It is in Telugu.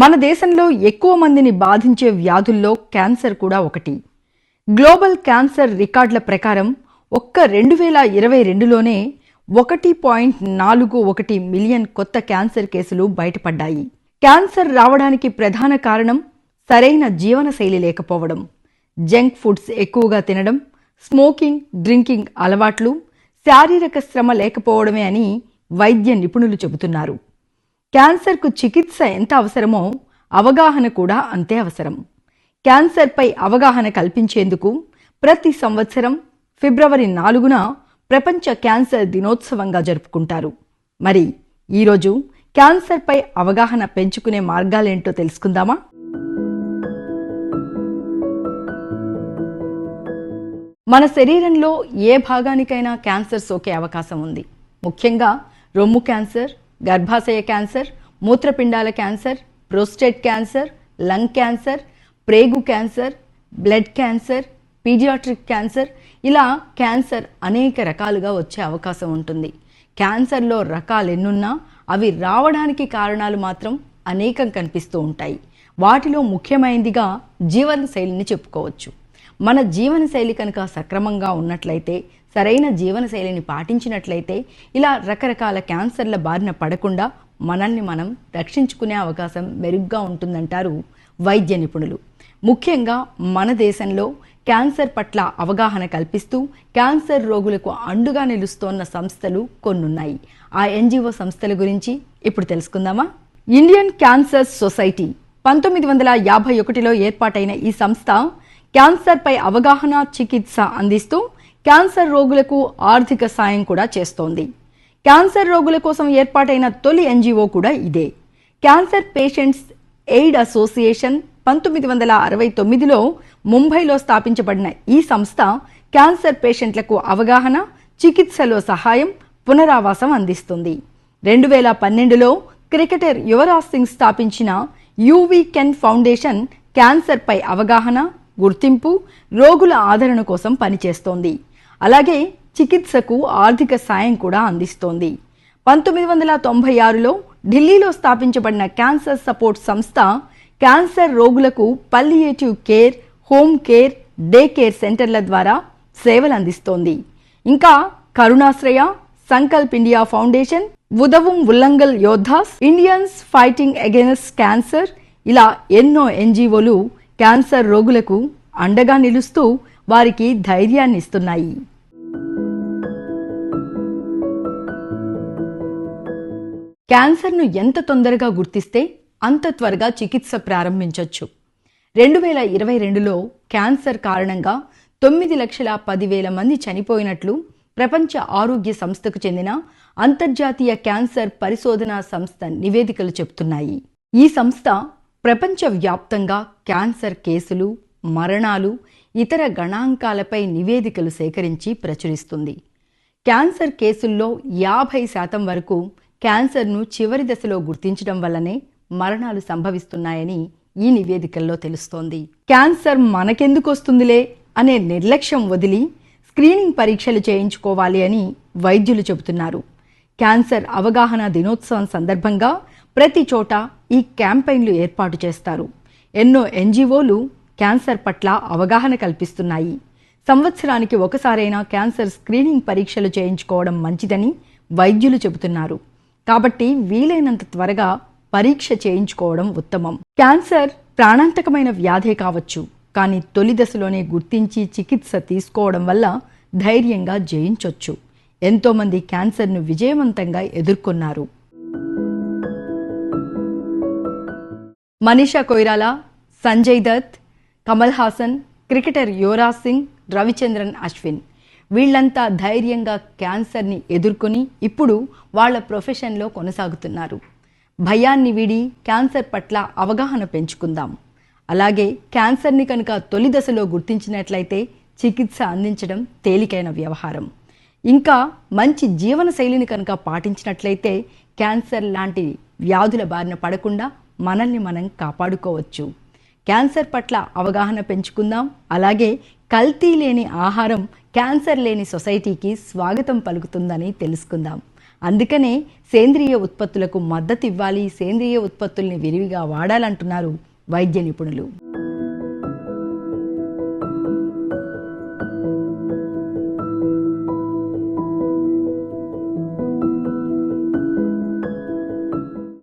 మన దేశంలో ఎక్కువ మందిని బాధించే వ్యాధుల్లో క్యాన్సర్ కూడా ఒకటి. గ్లోబల్ క్యాన్సర్ రికార్డుల ప్రకారం ఒక్క రెండు వేల ఇరవై రెండులోనే ఒకటి పాయింట్ నాలుగు ఒకటి మిలియన్ కొత్త క్యాన్సర్ కేసులు బయటపడ్డాయి. క్యాన్సర్ రావడానికి ప్రధాన కారణం సరైన జీవనశైలి లేకపోవడం. జంక్ ఫుడ్స్ ఎక్కువగా తినడం స్మోకింగ్ డ్రింకింగ్ అలవాట్లు శారీరక శ్రమ లేకపోవడమే అని వైద్య నిపుణులు చెబుతున్నారు. క్యాన్సర్కు చికిత్స ఎంత అవసరమో అవగాహన కూడా అంతే అవసరం. క్యాన్సర్పై అవగాహన కల్పించేందుకు ప్రతి సంవత్సరం ఫిబ్రవరి నాలుగున ప్రపంచ క్యాన్సర్ దినోత్సవంగా జరుపుకుంటారు. మరి ఈరోజు క్యాన్సర్పై అవగాహన పెంచుకునే మార్గాలేంటో తెలుసుకుందామా? మన శరీరంలో ఏ భాగానికైనా క్యాన్సర్ సోకే అవకాశం ఉంది. ముఖ్యంగా రొమ్ము క్యాన్సర్ గర్భాశయ క్యాన్సర్ మూత్రపిండాల cancer prostate cancer lung cancer ప్రేగు cancer blood cancer paediatric cancer. ఇలా క్యాన్సర్ అనేక రకాలుగా వచ్చే అవకాశం ఉంటుంది. క్యాన్సర్లో రకాలు ఎన్నున్నా అవి రావడానికి కారణాలు మాత్రం అనేకం కనిపిస్తూ ఉంటాయి. వాటిలో ముఖ్యమైనదిగా జీవనశైలిని చెప్పుకోవచ్చు. మన జీవనశైలి కనుక సక్రమంగా ఉన్నట్లయితే సరైన జీవనశైలిని పాటించినట్లయితే ఇలా రకరకాల క్యాన్సర్ల బారిన పడకుండా మనల్ని మనం రక్షించుకునే అవకాశం మెరుగ్గా ఉంటుందంటారు వైద్య నిపుణులు. ముఖ్యంగా మన దేశంలో క్యాన్సర్ పట్ల అవగాహన కల్పిస్తూ క్యాన్సర్ రోగులకు అండుగా నిలుస్తోన్న సంస్థలు కొన్నున్నాయి. ఆ ఎన్జిఓ సంస్థల గురించి ఇప్పుడు తెలుసుకుందామా? ఇండియన్ క్యాన్సర్ సొసైటీ పంతొమ్మిది వందల యాభై ఒకటిలో ఏర్పాటైన ఈ సంస్థ క్యాన్సర్పై అవగాహన చికిత్స అందిస్తూ క్యాన్సర్ రోగులకు ఆర్థిక సాయం కూడా చేస్తోంది. క్యాన్సర్ రోగుల కోసం ఏర్పాటైన తొలి ఎన్జిఓ కూడా ఇదే. క్యాన్సర్ పేషెంట్స్ ఎయిడ్ అసోసియేషన్ పంతొమ్మిది వందల అరవై తొమ్మిదిలో ముంబైలో స్థాపించబడిన ఈ సంస్థ క్యాన్సర్ పేషెంట్లకు అవగాహన చికిత్సలో సహాయం పునరావాసం అందిస్తుంది. రెండు వేల పన్నెండులో క్రికెటర్ యువరాజ్ సింగ్ స్థాపించిన యూవీ కెన్ ఫౌండేషన్ క్యాన్సర్పై అవగాహన గుర్తింపు రోగుల ఆదరణ కోసం పనిచేస్తోంది. అలాగే చికిత్సకు ఆర్థిక సాయం కూడా అందిస్తోంది. పంతొమ్మిది వందల తొంభై ఆరులో ఢిల్లీలో స్థాపించబడిన క్యాన్సర్ సపోర్ట్ సంస్థ క్యాన్సర్ రోగులకు palliative care home care day care సెంటర్ల ద్వారా సేవలు అందిస్తోంది. ఇంకా Karunashraya Sankalp India foundation Udavam Ullangal Yoddhas Indians fighting against cancer ఇలా ఎన్నో ఎన్జిఓలు క్యాన్సర్ రోగులకు అండగా నిలుస్తూ వారికి ధైర్యాన్ని ఇస్తున్నాయి క్యాన్సర్ను ఎంత తొందరగా గుర్తిస్తే అంత త్వరగా చికిత్స ప్రారంభించవచ్చు రెండు వేల ఇరవై రెండులో క్యాన్సర్ కారణంగా తొమ్మిది లక్షల పదివేల మంది చనిపోయినట్లు ప్రపంచ ఆరోగ్య సంస్థకు చెందిన అంతర్జాతీయ క్యాన్సర్ పరిశోధనా సంస్థ నివేదికలు చెబుతున్నాయి. ఈ సంస్థ ప్రపంచవ్యాప్తంగా క్యాన్సర్ కేసులు మరణాలు ఇతర గణాంకాలపై నివేదికలు సేకరించి ప్రచురిస్తుంది. క్యాన్సర్ కేసుల్లో యాభై శాతం వరకు క్యాన్సర్ను చివరి దశలో గుర్తించడం వల్లనే మరణాలు సంభవిస్తున్నాయని ఈ నివేదికల్లో తెలుస్తోంది. క్యాన్సర్ మనకెందుకు వస్తుందిలే అనే నిర్లక్ష్యం వదిలి స్క్రీనింగ్ పరీక్షలు చేయించుకోవాలి అని వైద్యులు చెబుతున్నారు. క్యాన్సర్ అవగాహన దినోత్సవం సందర్భంగా ప్రతి చోట ఈ క్యాంపెయిన్లు ఏర్పాటు చేస్తారు. ఎన్నో ఎన్జిఓలు క్యాన్సర్ పట్ల అవగాహన కల్పిస్తున్నాయి. సంవత్సరానికి ఒకసారైనా క్యాన్సర్ స్క్రీనింగ్ పరీక్షలు చేయించుకోవడం మంచిదని వైద్యులు చెబుతున్నారు. కాబట్టి వీలైనంత త్వరగా పరీక్ష చేయించుకోవడం ఉత్తమం. క్యాన్సర్ ప్రాణాంతకమైన వ్యాధే కావచ్చు. కానీ తొలి దశలోనే గుర్తించి చికిత్స తీసుకోవడం వల్ల ధైర్యంగా జయించొచ్చు. ఎంతోమంది క్యాన్సర్ను విజయవంతంగా ఎదుర్కొన్నారు. మనీషా కొయిరాలా సంజయ్ దత్ కమల్ హాసన్ క్రికెటర్ యువరాజ్ సింగ్ రవిచంద్రన్ అశ్విన్. వీళ్ళంతా ధైర్యంగా క్యాన్సర్ని ఎదుర్కొని ఇప్పుడు వాళ్ళ ప్రొఫెషన్లో కొనసాగుతున్నారు. భయాన్ని వీడి క్యాన్సర్ పట్ల అవగాహన పెంచుకుందాం. అలాగే క్యాన్సర్ని కనుక తొలి దశలో గుర్తించినట్లయితే చికిత్స అందించడం తేలికైన వ్యవహారం. ఇంకా మంచి జీవన శైలిని కనుక పాటించినట్లయితే క్యాన్సర్ లాంటి వ్యాధుల బారిన పడకుండా మనల్ని మనం కాపాడుకోవచ్చు. క్యాన్సర్ పట్ల అవగాహన పెంచుకుందాం. అలాగే కల్తీ లేని ఆహారం క్యాన్సర్ లేని సొసైటీకి స్వాగతం పలుకుతుందని తెలుసుకుందాం. అందుకనే సేంద్రియ ఉత్పత్తులకు మద్దతు ఇవ్వాలి సేంద్రియ ఉత్పత్తుల్ని విరివిగా వాడాలంటున్నారు వైద్య నిపుణులు.